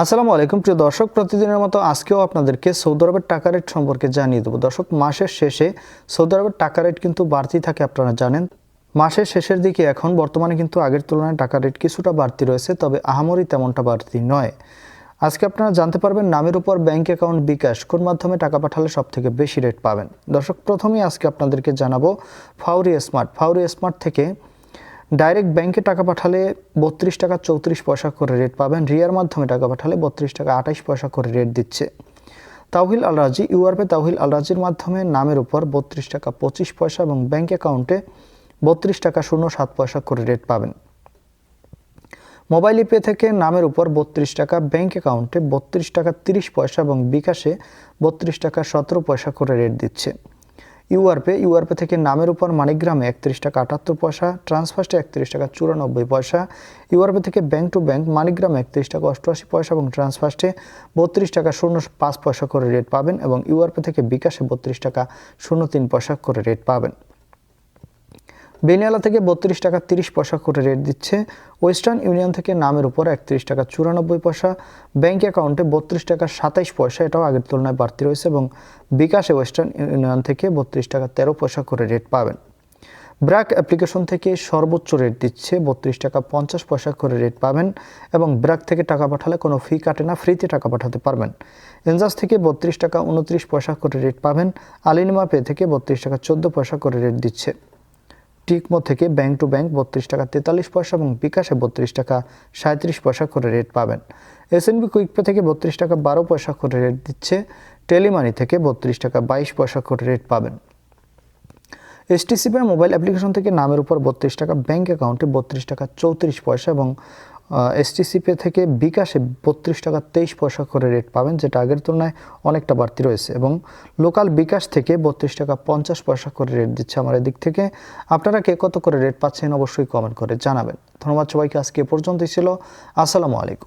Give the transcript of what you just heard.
আসসালামু আলাইকুম, প্রিয় দর্শক, প্রতিদিনের মতো আজকেও আপনাদেরকে সৌদি আরবের টাকা রেট সম্পর্কে জানিয়ে দেবো। দর্শক, মাসের শেষে সৌদি আরবের টাকা রেট কিন্তু বাড়তি থাকে, আপনারা জানেন। মাসের শেষের দিকে এখন বর্তমানে কিন্তু আগের তুলনায় টাকা রেট কিছুটা বাড়তি রয়েছে, তবে আহামরি তেমনটা বাড়তি নয়। আজকে আপনারা জানতে পারবেন, নামের উপর ব্যাংক অ্যাকাউন্ট বিকাশ কোন মাধ্যমে টাকা পাঠালে সব থেকে বেশি রেট পাবেন। দর্শক, প্রথমেই আজকে আপনাদেরকে জানাব ফাউরি স্মার্ট। ফাউরি স্মার্ট থেকে ডাইরেক্ট ব্যাংকে টাকা পাঠালে বত্রিশ টাকা চৌত্রিশ পয়সা করে রেট পাবেন। রিয়ার মাধ্যমে টাকা পাঠালে বত্রিশ টাকা আঠাইশ পয়সা করে রেট দিচ্ছে। তাওহিল আল রাজি ইউআরপে তাওহিল আল রাজির মাধ্যমে নামের উপর বত্রিশ টাকা পঁচিশ পয়সা এবং ব্যাংক অ্যাকাউন্টে বত্রিশ টাকা শূন্য সাত পয়সা করে রেট পাবেন। মোবাইল পে থেকে নামের উপর বত্রিশ টাকা ব্যাংক অ্যাকাউন্টে বত্রিশ টাকা তিরিশ পয়সা এবং বিকাশে বত্রিশ টাকা সতেরো পয়সা করে রেট দিচ্ছে। ইউআরপে ইউআরপে থেকে নামের উপর মানিগ্রামে একত্রিশ টাকা আটাত্তর পয়সা, ট্রান্সফার্স্টে একত্রিশ টাকা চুরানব্বই পয়সা, ইউআরপে থেকে ব্যাংক টু ব্যাংক মানিগ্রামে একত্রিশ টাকা অষ্টআশি পয়সা এবং ট্রান্সফার্স্টে বত্রিশ টাকা শূন্য পাঁচ পয়সা করে রেট পাবেন এবং ইউআরপে থেকে বিকাশে বত্রিশ টাকা শূন্য তিন পয়সা করে রেট পাবেন। বেনিয়ালা থেকে বত্রিশ টাকা তিরিশ পয়সা করে রেট দিচ্ছে। ওয়েস্টার্ন ইউনিয়ন থেকে নামের উপর একত্রিশ টাকা চুরানব্বই পয়সা। ব্যাংক অ্যাকাউন্টে বত্রিশ টাকা সাতাইশ পয়সা, এটাও আগের তুলনায় বাড়তি রয়েছে এবং বিকাশে ওয়েস্টার্ন ইউনিয়ন থেকে বত্রিশ টাকা তেরো পয়সা করে রেট পাবেন। ব্র্যাক অ্যাপ্লিকেশন থেকে সর্বোচ্চ রেট দিচ্ছে, বত্রিশ টাকা পঞ্চাশ পয়সা করে রেট পাবেন এবং ব্র্যাক থেকে টাকা পাঠালে কোনো ফি কাটে না ফ্রিতে টাকা পাঠাতে পারবেন। এনজাস থেকে বত্রিশ টাকা উনত্রিশ পয়সা করে রেট পাবেন। আলিনিমা পে থেকে বত্রিশ টাকা চোদ্দ পয়সা করে রেট দিচ্ছে। টিকমো থেকে ব্যাংক টু ব্যাংক বত্রিশ টাকা তেতাল্লিশ পয়সা এবং বিকাশে বত্রিশ টাকা সাঁত্রিশ পয়সা করে রেট পাবেন। এসএনবি কুইকপে থেকে বত্রিশ টাকা বারো পয়সা করে রেট দিচ্ছে। টেলিমানি থেকে বত্রিশ টাকা বাইশ পয়সা করে রেট পাবেন। এসটিসিপি মোবাইল অ্যাপ্লিকেশন থেকে নামের উপর বত্রিশ টাকা ব্যাঙ্ক অ্যাকাউন্টে বত্রিশ টাকা চৌত্রিশ পয়সা এবং এসটিসিপি থেকে বিকাশে বত্রিশ টাকা তেইশ পয়সা করে রেট পাবেন, যেটা আগের তুলনায় অনেকটা বাড়তি রয়েছে। এবং লোকাল বিকাশ থেকে বত্রিশ টাকা পঞ্চাশ পয়সা করে রেট দিচ্ছে আমার এদিক থেকে। আপনারা কে কত করে রেট পাচ্ছেন অবশ্যই কমেন্ট করে জানাবেন। ধন্যবাদ সবাইকে, আজকে এ পর্যন্তই ছিল। আসসালামু আলাইকুম।